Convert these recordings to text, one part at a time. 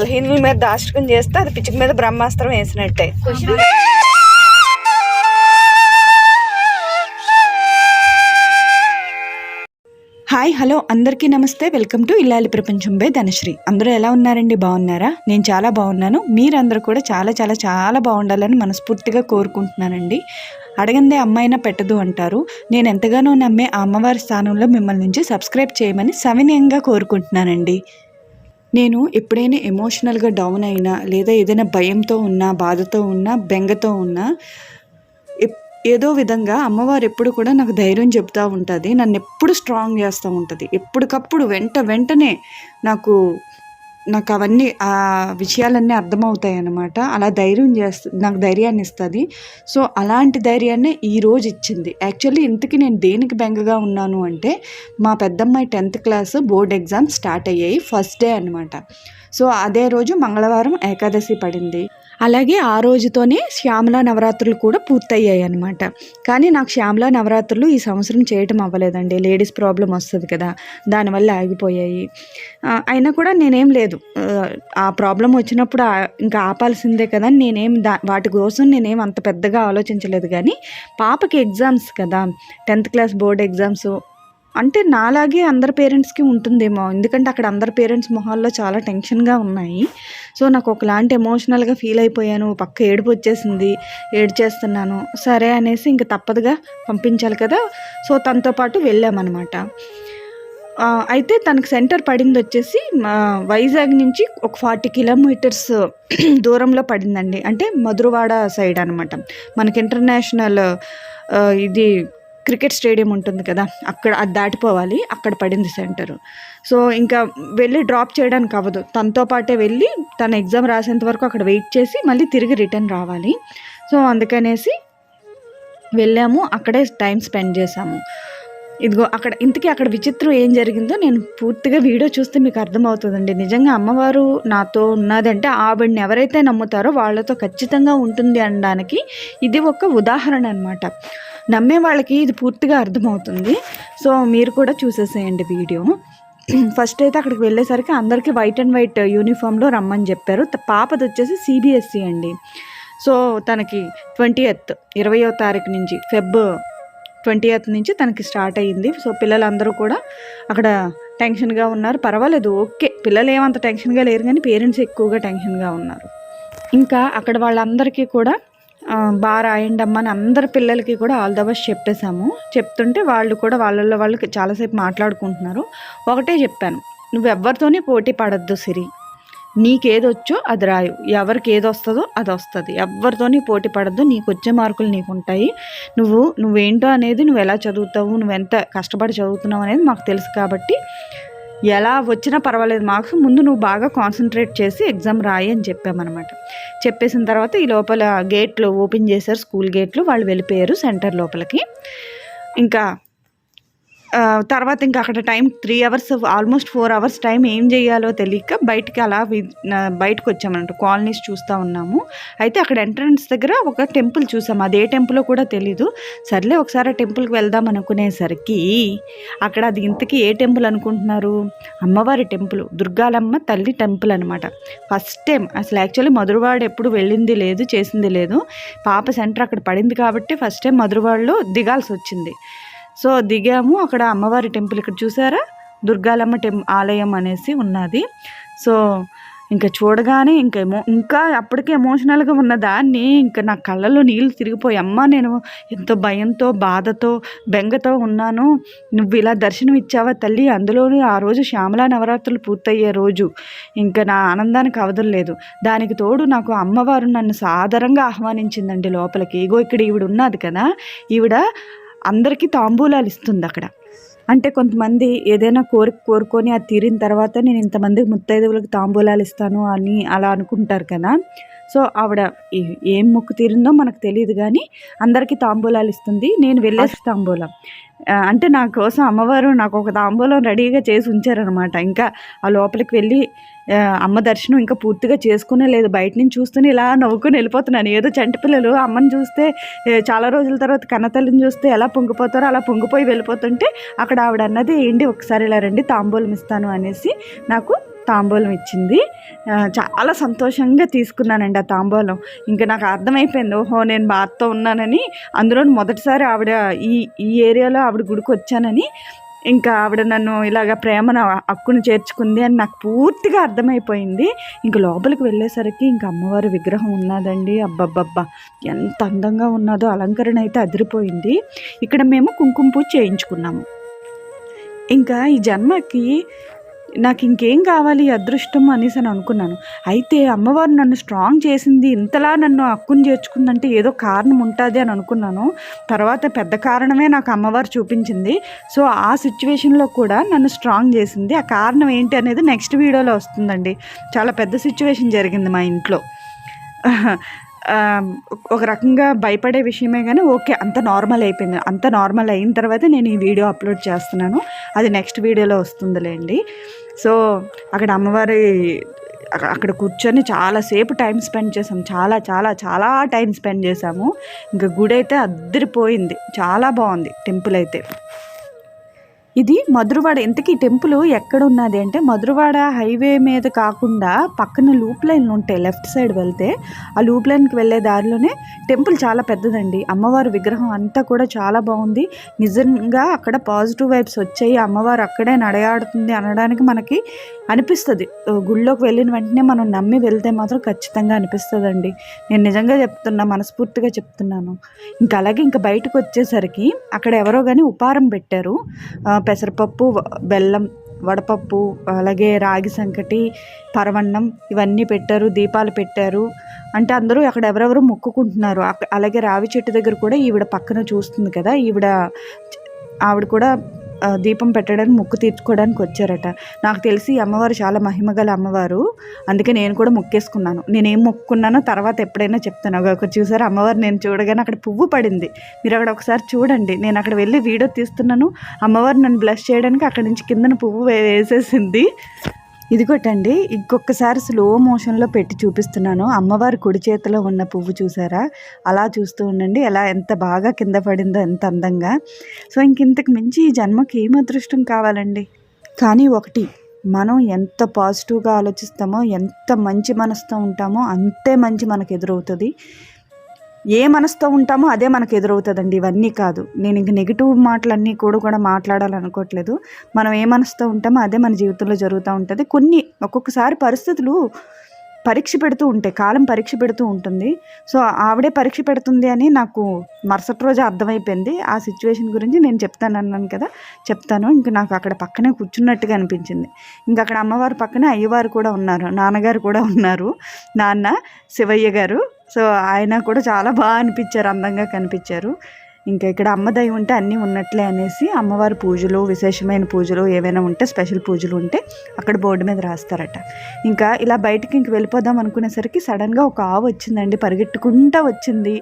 బలహీనుల మీద దాష్టకం చేస్తే అది పిచ్చిక మీద బ్రహ్మాస్త్రం వేసినట్టే. హాయ్ హలో అందరికీ నమస్తే. వెల్కమ్ టు ఇల్లాలి ప్రపంచం బై ధనశ్రీ. అందరూ ఎలా ఉన్నారండి? బాగున్నారా? నేను చాలా బాగున్నాను. మీరందరూ కూడా చాలా చాలా చాలా బాగుండాలని మనస్ఫూర్తిగా కోరుకుంటున్నానండి. అడగందే అమ్మాయినా పెట్టదు అంటారు. నేను ఎంతగానో నమ్మే ఆ అమ్మవారి స్థానంలో మిమ్మల్ని నుంచి సబ్స్క్రైబ్ చేయమని సవినయంగా కోరుకుంటున్నానండి. నేను ఎప్పుడైనా ఎమోషనల్గా డౌన్ అయినా లేదా ఏదైనా భయంతో ఉన్నా బాధతో ఉన్నా బెంగతో ఉన్నా ఎప్- ఏదో విధంగా అమ్మవారు ఎప్పుడు కూడా నాకు ధైర్యం చెప్తూ ఉంటుంది. నన్ను ఎప్పుడు స్ట్రాంగ్ చేస్తూ ఉంటుంది. ఎప్పటికప్పుడు వెంట వెంటనే నాకు నాకు అవన్నీ ఆ విషయాలన్నీ అర్థమవుతాయి అన్నమాట అలా ధైర్యం చేస్తుంది నాకు ధైర్యాన్ని ఇస్తుంది. సో అలాంటి ధైర్యాన్ని ఈ రోజు ఇచ్చింది. యాక్చువల్లీ ఇంతకీ నేను దేనికి బెంగగా ఉన్నాను అంటే మా పెద్దమ్మాయి tenth class board exam start అయ్యాయి ఫస్ట్ డే అనమాట సో అదే రోజు మంగళవారం ఏకాదశి పడింది. అలాగే ఆ రోజుతోనే శ్యామల నవరాత్రులు కూడా పూర్తయ్యాయి అనమాట కానీ నాకు శ్యామల నవరాత్రులు ఈ సంవత్సరం చేయటం అవ్వలేదండి. లేడీస్ ప్రాబ్లం వస్తుంది కదా దానివల్ల ఆగిపోయాయి. అయినా కూడా నేనేం లేదు. ఆ, ప్రాబ్లం వచ్చినప్పుడు ఇంకా ఆపాల్సిందే కదా అని నేనేం దా వాటి కోసం నేనేం అంత పెద్దగా ఆలోచించలేదు. కానీ పాపకి ఎగ్జామ్స్ కదా టెన్త్ క్లాస్ బోర్డ్ ఎగ్జామ్స్ అంటే నాలాగే అందరి పేరెంట్స్కి ఉంటుందేమో. ఎందుకంటే అక్కడ అందరి పేరెంట్స్ మొహాల్లో చాలా టెన్షన్గా ఉన్నాయి. సో నాకు ఒకలాంటి ఎమోషనల్గా ఫీల్ అయిపోయాను. పక్క ఏడుపు వచ్చేసింది. ఏడ్చేస్తున్నాను. సరే అనేసి ఇంక తప్పదుగా పంపించాలి కదా. సో తనతో పాటు వెళ్ళామన్నమాట. అయితే తనకు సెంటర్ పడింది వచ్చేసి మా వైజాగ్ నుంచి ఒక ఫార్టీ కిలోమీటర్స్ దూరంలో పడిందండి. అంటే మధురవాడ సైడ్ అనమాట మనకి ఇంటర్నేషనల్ ఇది క్రికెట్ స్టేడియం ఉంటుంది కదా అక్కడ అది దాటిపోవాలి అక్కడ పడింది సెంటర్. సో ఇంకా వెళ్ళి డ్రాప్ చేయడానికి అవ్వదు. తనతో పాటే వెళ్ళి తన ఎగ్జామ్ రాసేంత వరకు అక్కడ వెయిట్ చేసి మళ్ళీ తిరిగి రిటర్న్ రావాలి. సో అందుకనేసి వెళ్ళాము అక్కడే టైం స్పెండ్ చేసాము ఇదిగో అక్కడ ఇంతకీ అక్కడ విచిత్రం ఏం జరిగిందో నేను పూర్తిగా వీడియో చూస్తే మీకు అర్థమవుతుందండి. నిజంగా అమ్మవారు నాతో ఉన్నదంటే ఆవిడని ఎవరైతే నమ్ముతారో వాళ్ళతో ఖచ్చితంగా ఉంటుంది అనడానికి ఇది ఒక ఉదాహరణ అనమాట నమ్మే వాళ్ళకి ఇది పూర్తిగా అర్థమవుతుంది. సో మీరు కూడా చూసేసేయండి వీడియో. ఫస్ట్ అయితే అక్కడికి వెళ్ళేసరికి అందరికీ వైట్ అండ్ వైట్ యూనిఫామ్లో రమ్మని చెప్పారు. పాపది వచ్చేసి సిబిఎస్సి అండి. సో తనకి ట్వంటీ ఎయిత్ ఇరవయో తారీఖు నుంచి ఫెబ్ ట్వంటీ ఎయిత్ నుంచి తనకి స్టార్ట్ అయ్యింది సో పిల్లలందరూ కూడా అక్కడ టెన్షన్గా ఉన్నారు. పర్వాలేదు ఓకే. పిల్లలు ఏమంత టెన్షన్గా లేరు కానీ పేరెంట్స్ ఎక్కువగా టెన్షన్గా ఉన్నారు. ఇంకా అక్కడ వాళ్ళందరికీ కూడా బాగా రాయండమ్మా అని అందరి పిల్లలకి కూడా ఆల్ ద బెస్ట్ చెప్పేశాము. చెప్తుంటే వాళ్ళు కూడా వాళ్ళల్లో వాళ్ళకి చాలాసేపు మాట్లాడుకుంటున్నారు. ఒకటే చెప్పాను నువ్వు ఎవరితోనే పోటీ పడద్దు సిరి. నీకేదొచ్చో అది రాయు. ఎవరికి ఏది వస్తుందో అది వస్తుంది. ఎవరితోనే పోటీ పడద్దు. నీకు వచ్చే మార్కులు నీకు ఉంటాయి నువ్వు నువ్వేంటో అనేది నువ్వు ఎలా చదువుతావు? నువ్వు ఎంత కష్టపడి చదువుతున్నావు అనేది మాకు తెలుసు కాబట్టి ఎలా వచ్చినా పర్వాలేదు మార్క్స్. ముందు నువ్వు బాగా కాన్సన్ట్రేట్ చేసి ఎగ్జామ్ రాయి అని చెప్పామన్నమాట. చెప్పేసిన తర్వాత ఈ లోపల గేట్లు ఓపెన్ చేశారు స్కూల్ గేట్లు వాళ్ళు వెళ్ళిపోయారు సెంటర్ లోపలికి. ఇంకా తర్వాత ఇంకా అక్కడ time three hours almost four hours time ఏం చేయాలో తెలియక బయటికి అలా వి- బయటకు వచ్చామన్నట్టు కాలనీస్ చూస్తూ ఉన్నాము. అయితే అక్కడ ఎంట్రన్స్ దగ్గర ఒక టెంపుల్ చూసాము అది ఏ టెంపుల్ కూడా తెలీదు. సర్లే ఒకసారి టెంపుల్కి వెళ్దాం అనుకునేసరికి అక్కడ అది ఇంతకీ ఏ టెంపుల్ అనుకుంటున్నారు? అమ్మవారి టెంపుల్ దుర్గాలమ్మ తల్లి టెంపుల్ అనమాట ఫస్ట్ టైం అసలు యాక్చువల్లీ మధురవాడ ఎప్పుడు వెళ్ళింది లేదు చేసింది లేదు. పాప సెంటర్ అక్కడ పడింది కాబట్టి ఫస్ట్ టైం మధురవాడలో దిగాల్సి వచ్చింది. సో దిగాము. అక్కడ అమ్మవారి టెంపుల్ ఇక్కడ చూసారా? దుర్గాలమ్మ టెం ఆలయం అనేసి ఉన్నది. సో ఇంకా చూడగానే ఇంకా ఎమో ఇంకా అప్పటికే ఎమోషనల్గా ఉన్న దాన్ని ఇంకా నా కళ్ళలో నీళ్ళు తిరిగిపోయి అమ్మ నేను ఎంతో భయంతో బాధతో బెంగతో ఉన్నాను. నువ్వు ఇలా దర్శనం ఇచ్చావా తల్లి? అందులోనూ ఆ రోజు శ్యామలా నవరాత్రులు పూర్తయ్యే రోజు. ఇంకా నా ఆనందానికి అవదలేదు దానికి తోడు నాకు అమ్మవారు నన్ను సాదరంగా ఆహ్వానించిందండి లోపలికి. ఇగో ఇక్కడ ఈవిడ ఉన్నది కదా? ఈవిడ అందరికీ తాంబూలాలు ఇస్తుంది అక్కడ. అంటే కొంతమంది ఏదైనా కోరిక కోరుకొని అది తీరిన తర్వాత నేను ఇంతమంది ముత్తైదువులకు తాంబూలాలు ఇస్తాను అని అలా అనుకుంటారు కదా. సో ఆవిడ ఏం మొక్కు తీరిందో మనకు తెలియదు కానీ అందరికీ తాంబూలాలు ఇస్తుంది. నేను వెళ్ళేసి తాంబూలం. అంటే నా కోసం అమ్మవారు నాకు ఒక తాంబూలం రెడీగా చేసి ఉంచారనమాట ఇంకా ఆ లోపలికి వెళ్ళి అమ్మ దర్శనం ఇంకా పూర్తిగా చేసుకునే లేదు. బయట నుంచి చూస్తూనే ఇలా నవ్వుకుని వెళ్ళిపోతున్నాను. ఏదో చంటి పిల్లలు అమ్మని చూస్తే చాలా రోజుల తర్వాత కన్నతల్లిని చూస్తే ఎలా పొంగిపోతారో అలా పొంగిపోయి వెళ్ళిపోతుంటే అక్కడ ఆవిడ అన్నది ఏంటి ఒకసారి ఇలా రండి తాంబూలం ఇస్తాను అనేసి నాకు తాంబూలం ఇచ్చింది. చాలా సంతోషంగా తీసుకున్నానండి ఆ తాంబూలం. ఇంకా నాకు అర్థమైపోయింది ఓహో నేను బాధతో ఉన్నానని అందులో మొదటిసారి ఆవిడ ఈ ఈ ఏరియాలో ఆవిడ గుడికి వచ్చానని ఇంకా ఆవిడ నన్ను ఇలాగ ప్రేమను హక్కును చేర్చుకుంది అని నాకు పూర్తిగా అర్థమైపోయింది. ఇంక లోపలికి వెళ్ళేసరికి ఇంక అమ్మవారి విగ్రహం ఉన్నదండి. అబ్బబ్బబ్బా ఎంత అందంగా ఉన్నదో అలంకరణ అయితే అదిరిపోయింది. ఇక్కడ మేము కుంకుమ పూజ చేయించుకున్నాము. ఇంకా ఈ జన్మకి నాకు ఇంకేం కావాలి అదృష్టం అనేసి అని అనుకున్నాను. అయితే అమ్మవారు నన్ను స్ట్రాంగ్ చేసింది ఇంతలా నన్ను అక్కును చేర్చుకుందంటే ఏదో కారణం ఉంటుంది అని అనుకున్నాను. తర్వాత పెద్ద కారణమే నాకు అమ్మవారు చూపించింది. సో ఆ సిచ్యువేషన్లో కూడా నన్ను స్ట్రాంగ్ చేసింది. ఆ కారణం ఏంటి అనేది నెక్స్ట్ వీడియోలో వస్తుందండి. చాలా పెద్ద సిచ్యువేషన్ జరిగింది మా ఇంట్లో. ఒక రకంగా భయపడే విషయమే కానీ ఓకే అంత నార్మల్ అయిపోయింది. అంత నార్మల్ అయిన తర్వాత నేను ఈ వీడియో అప్లోడ్ చేస్తున్నాను. అది నెక్స్ట్ వీడియోలో వస్తుందిలేండి. సో అక్కడ అమ్మవారి అక్కడ కూర్చొని చాలాసేపు టైం స్పెండ్ చేసాం చాలా చాలా చాలా టైం స్పెండ్ చేసాము. ఇంకా గుడి అయితే అద్దరిపోయింది చాలా బాగుంది. టెంపుల్ అయితే. ఇది మధురవాడ ఇంతకీ టెంపుల్ ఎక్కడ ఉన్నది అంటే మధురవాడ హైవే మీద కాకుండా పక్కన లూప్ లైన్లు ఉంటాయి లెఫ్ట్ సైడ్ వెళ్తే. ఆ లూప్ లైన్కి వెళ్ళే దారిలోనే టెంపుల్ చాలా పెద్దదండి. అమ్మవారి విగ్రహం అంతా కూడా చాలా బాగుంది. నిజంగా అక్కడ పాజిటివ్ వైబ్స్ వచ్చాయి. అమ్మవారు అక్కడే నడయాడుతుంది అనడానికి మనకి అనిపిస్తుంది. గుళ్ళోకి వెళ్ళిన వెంటనే మనం నమ్మి వెళ్తే మాత్రం ఖచ్చితంగా అనిపిస్తుందండి. నేను నిజంగా చెప్తున్నా మనస్ఫూర్తిగా చెప్తున్నాను. ఇంకా అలాగే ఇంకా బయటకు వచ్చేసరికి అక్కడ ఎవరో కానీ ఉపారం పెట్టారు. పెసరపప్పు బెల్లం వడపప్పు అలాగే రాగి సంకటి పరవన్నం ఇవన్నీ పెట్టారు దీపాలు పెట్టారు. అంటే అందరూ అక్కడ ఎవరెవరు మొక్కుకుంటున్నారు అలాగే రావి చెట్టు దగ్గర కూడా ఈవిడ పక్కన చూస్తుంది కదా ఈవిడ ఆవిడ కూడా దీపం పెట్టడానికి మొక్కు తీర్చుకోవడానికి వచ్చారట. నాకు తెలిసి ఈ అమ్మవారు చాలా మహిమగల అమ్మవారు. అందుకే నేను కూడా మొక్కేసుకున్నాను. నేనేం మొక్కున్నానో తర్వాత ఎప్పుడైనా చెప్తాను. అగో చూసారు? అమ్మవారు నేను చూడగానే అక్కడ పువ్వు పడింది. మీరు అక్కడ ఒకసారి చూడండి. నేను అక్కడ వెళ్ళి వీడియో తీస్తున్నాను. అమ్మవారు నన్ను బ్లష్ చేయడానికి అక్కడ నుంచి కిందన పువ్వు వేసేసింది. ఇదిగోటండి ఇంకొకసారి స్లో మోషన్లో పెట్టి చూపిస్తున్నాను. అమ్మవారి కుడి చేతిలో ఉన్న పువ్వు చూసారా? అలా చూస్తూ ఉండండి. ఎలా ఎంత బాగా కింద పడిందో ఎంత అందంగా. సో ఇంకింతకు మించి ఈ జన్మకి ఏం అదృష్టం కావాలండి? కానీ ఒకటి మనం ఎంత పాజిటివ్గా ఆలోచిస్తామో ఎంత మంచి మనసుతో ఉంటామో అంతే మంచి మనకు ఎదురవుతుంది. ఏ మనసుతో ఉంటామో అదే మనకు ఎదురవుతుందండి. ఇవన్నీ కాదు. నేను ఇంక నెగిటివ్ మాటలన్నీ కూడా కూడా మాట్లాడాలనుకోవట్లేదు. మనం ఏ మనసుతో ఉంటామో అదే మన జీవితంలో జరుగుతూ ఉంటుంది. కొన్ని ఒక్కొక్కసారి పరిస్థితులు పరీక్ష పెడుతూ ఉంటాయి. కాలం పరీక్ష పెడుతూ ఉంటుంది. సో ఆవిడే పరీక్ష పెడుతుంది అని నాకు మరుసటి రోజు అర్థమైపోయింది. ఆ సిచ్యువేషన్ గురించి నేను చెప్తాను అన్నాను కదా. చెప్తాను. ఇంక నాకు అక్కడ పక్కనే కూర్చున్నట్టుగా అనిపించింది. ఇంకా అక్కడ అమ్మవారు పక్కనే అయ్యవారు కూడా ఉన్నారు. నాన్నగారు కూడా ఉన్నారు. నాన్న శివయ్య గారు సో ఆయన కూడా చాలా బాగా అనిపించారు అందంగా కనిపించారు. ఇంకా ఇక్కడ అమ్మ ఉంటే అన్నీ ఉన్నట్లే అనేసి అమ్మవారి పూజలు విశేషమైన పూజలు ఏవైనా ఉంటే స్పెషల్ పూజలు ఉంటే అక్కడ బోర్డు మీద రాస్తారట. ఇంకా ఇలా బయటికి ఇంక వెళ్ళిపోదాం అనుకునేసరికి సడన్గా ఒక ఆవు వచ్చిందండి పరిగెట్టుకుంటా వచ్చింది.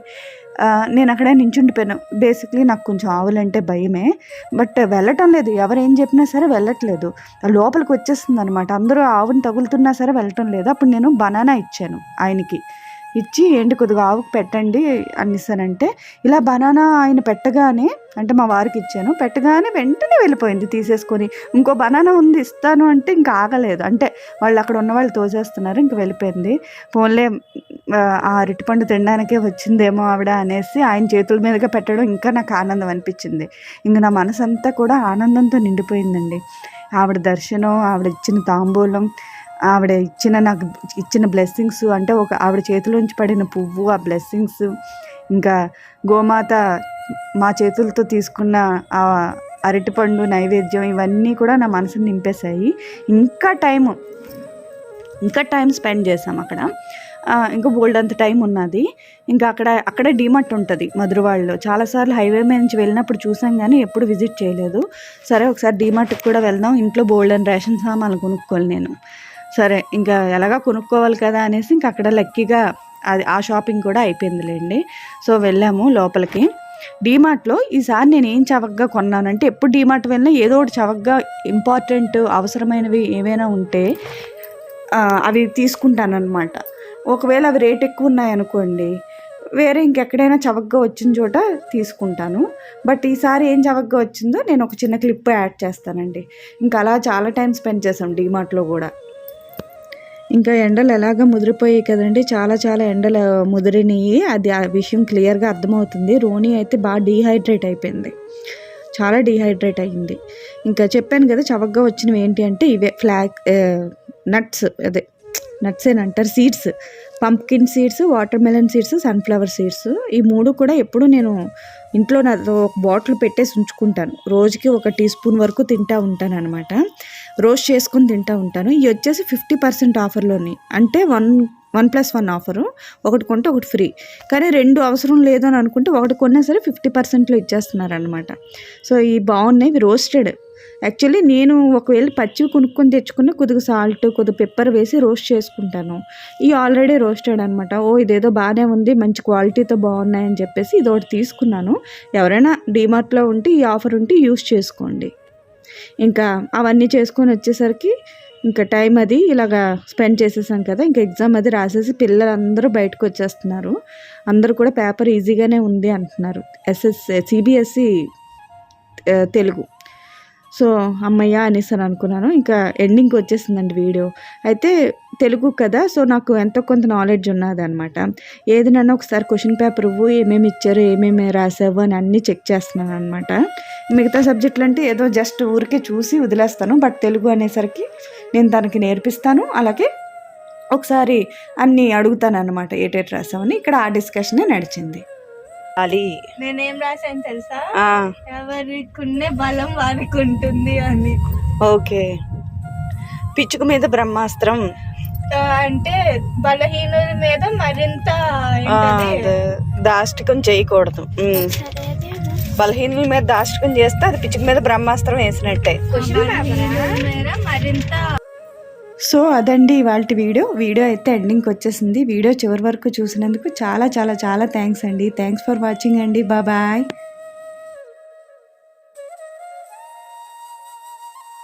నేను అక్కడే నించుండిపోయాను. బేసిక్లీ నాకు కొంచెం ఆవులంటే భయమే బట్ వెళ్ళటం లేదు. ఎవరు ఏం చెప్పినా సరే వెళ్ళట్లేదు. లోపలికి వచ్చేస్తుంది అనమాట అందరూ ఆవుని తగులుతున్నా సరే వెళ్ళటం లేదు. అప్పుడు నేను బనానా ఇచ్చాను ఆయనకి. ఇచ్చి ఏంటి కొద్దిగా ఆవుకు పెట్టండి అనిస్తానంటే ఇలా బనానా ఆయన పెట్టగానే అంటే మా వారికి ఇచ్చాను పెట్టగానే వెంటనే వెళ్ళిపోయింది తీసేసుకొని. ఇంకో బనానా ఉంది ఇస్తాను అంటే ఇంకా ఆగలేదు. అంటే వాళ్ళు అక్కడ ఉన్న వాళ్ళు తోసేస్తున్నారు ఇంక వెళ్ళిపోయింది. ఫోన్లే ఆ, అరటిపండు తినడానికే వచ్చిందేమో ఆవిడ అనేసి ఆయన చేతుల మీదుగా పెట్టడం ఇంకా నాకు ఆనందం అనిపించింది. ఇంక నా మనసంతా కూడా ఆనందంతో నిండిపోయిందండి. ఆవిడ దర్శనం ఆవిడ ఇచ్చిన తాంబూలం ఆవిడ ఇచ్చిన నాకు ఇచ్చిన బ్లెస్సింగ్స్ అంటే ఒక ఆవిడ చేతిలోంచి పడిన పువ్వు ఆ బ్లెస్సింగ్స్ ఇంకా గోమాత మా చేతులతో తీసుకున్న ఆ అరటిపండు నైవేద్యం ఇవన్నీ కూడా నా మనసుని నింపేశాయి. ఇంకా టైం ఇంకా టైం స్పెండ్ చేసాం అక్కడ. ఇంకా బోల్డ్ అంత టైం ఉన్నది. ఇంకా అక్కడ అక్కడే డీమార్ట్ ఉంటుంది మధురవాడలో. చాలాసార్లు హైవే మీద నుంచి వెళ్ళినప్పుడు చూసాం కానీ ఎప్పుడు విజిట్ చేయలేదు. సరే ఒకసారి డీమార్ట్కి కూడా వెళ్దాం. ఇంట్లో బోల్డ్ అండ్ రేషన్ సామాన్లు కొనుక్కోవాలి నేను. సరే ఇంకా ఎలాగా కొనుక్కోవాలి కదా అనేసి ఇంకా అక్కడ లక్కీగా అది ఆ షాపింగ్ కూడా అయిపోయిందిలేండి. సో వెళ్ళాము లోపలికి. డీమార్ట్లో ఈసారి నేను ఏం చవకగా కొన్నానంటే ఎప్పుడు డీమార్ట్ వెళ్ళినా ఏదో ఒకటి చవకగా ఇంపార్టెంట్ అవసరమైనవి ఏవైనా ఉంటే అవి తీసుకుంటానన్నమాట. ఒకవేళ అవి రేట్ ఎక్కువ ఉన్నాయనుకోండి వేరే ఇంకెక్కడైనా చవకగా వచ్చిన చోట తీసుకుంటాను. బట్ ఈసారి ఏం చవకగా వచ్చిందో నేను ఒక చిన్న క్లిప్ యాడ్ చేస్తానండి. ఇంకా అలా చాలా టైం స్పెండ్ చేసాం డీమార్ట్లో కూడా. ఇంకా ఎండలు ఎలాగ ముదిరిపోయాయి కదండి? చాలా చాలా ఎండలు ముదిరినాయి. అది ఆ విషయం క్లియర్గా అర్థమవుతుంది. రోని అయితే బాగా డీహైడ్రేట్ అయిపోయింది. చాలా డీహైడ్రేట్ అయ్యింది. ఇంకా చెప్పాను కదా చవకగా వచ్చినవి ఏంటి అంటే ఇవే ఫ్లాగ్ నట్స్. అదే nuts ఏనంటారు seeds. Pumpkin seeds watermelon seeds sunflower seeds. ఈ మూడు కూడా ఎప్పుడూ నేను ఇంట్లో నా ఒక బాటిల్ పెట్టేసి ఉంచుకుంటాను. రోజుకి ఒక టీ స్పూన్ వరకు తింటా ఉంటాను అనమాట రోస్ట్ చేసుకుని తింటా ఉంటాను. ఇవి వచ్చేసి ఫిఫ్టీ పర్సెంట్ ఆఫర్లోని. అంటే one one plus one offer. ఒకటి కొంటే ఒకటి ఫ్రీ. కానీ రెండు అవసరం లేదని అనుకుంటే ఒకటి కొన్నా సరే ఫిఫ్టీ పర్సెంట్లో ఇచ్చేస్తున్నారనమాట సో ఇవి బాగున్నాయి. ఇవి రోస్టెడ్. యాక్చువల్లీ నేను ఒకవేళ పచ్చివి కొనుక్కొని తెచ్చుకున్న కొద్దిగా సాల్ట్ కొద్దిగా పెప్పర్ వేసి రోస్ట్ చేసుకుంటాను. ఇవి ఆల్రెడీ రోస్టెడ్ అనమాట ఓ ఇదేదో బాగానే ఉంది. మంచి క్వాలిటీతో బాగున్నాయని చెప్పేసి ఇది ఒకటి తీసుకున్నాను. ఎవరైనా డీమార్ట్లో ఉంటే ఈ ఆఫర్ ఉంటే యూస్ చేసుకోండి. ఇంకా అవన్నీ చేసుకొని వచ్చేసరికి ఇంకా టైం అది ఇలాగా స్పెండ్ చేసేసాం కదా. ఇంకా ఎగ్జామ్ అది రాసేసి పిల్లలందరూ బయటకు వచ్చేస్తున్నారు. అందరూ కూడా పేపర్ ఈజీగానే ఉంది అంటున్నారు. SS CBSE Telugu. సో అమ్మయ్య అనేసి అని అనుకున్నాను. ఇంకా ఎండింగ్కి వచ్చేసిందండి వీడియో. అయితే తెలుగు కదా సో నాకు ఎంతో కొంత నాలెడ్జ్ ఉన్నది అనమాట ఏది నన్ను ఒకసారి క్వశ్చన్ పేపర్ ఇవ్వు ఏమేమి ఇచ్చారు ఏమేమి రాసావు అని అన్నీ చెక్ చేస్తున్నాను అనమాట మిగతా సబ్జెక్టులు అంటే ఏదో జస్ట్ ఊరికే చూసి వదిలేస్తాను బట్ తెలుగు అనేసరికి నేను తనకి నేర్పిస్తాను అలాగే ఒకసారి అన్నీ అడుగుతాను అనమాట ఏటేటి రాసామని ఇక్కడ ఆ డిస్కషనే నడిచింది. నేనేం రాశాను తెలుసా? ఎవరికున్నే బలం వారికి ఉంటుంది అని. ఓకే. పిచ్చుక మీద బ్రహ్మాస్త్రం. అంటే బలహీనుల మీద మరింత దాష్టికం చేయకూడదు. బలహీనుల మీద దాష్టికం చేస్తే అది పిచ్చుక మీద బ్రహ్మాస్త్రం వేసినట్టే. మరింత సో అదండి ఇవాళ వీడియో. వీడియో అయితే ఎండింగ్కి వచ్చేసింది. వీడియో చివరి వరకు చూసినందుకు చాలా చాలా చాలా థ్యాంక్స్ అండి. థ్యాంక్స్ ఫర్ వాచింగ్ అండి. బాయ్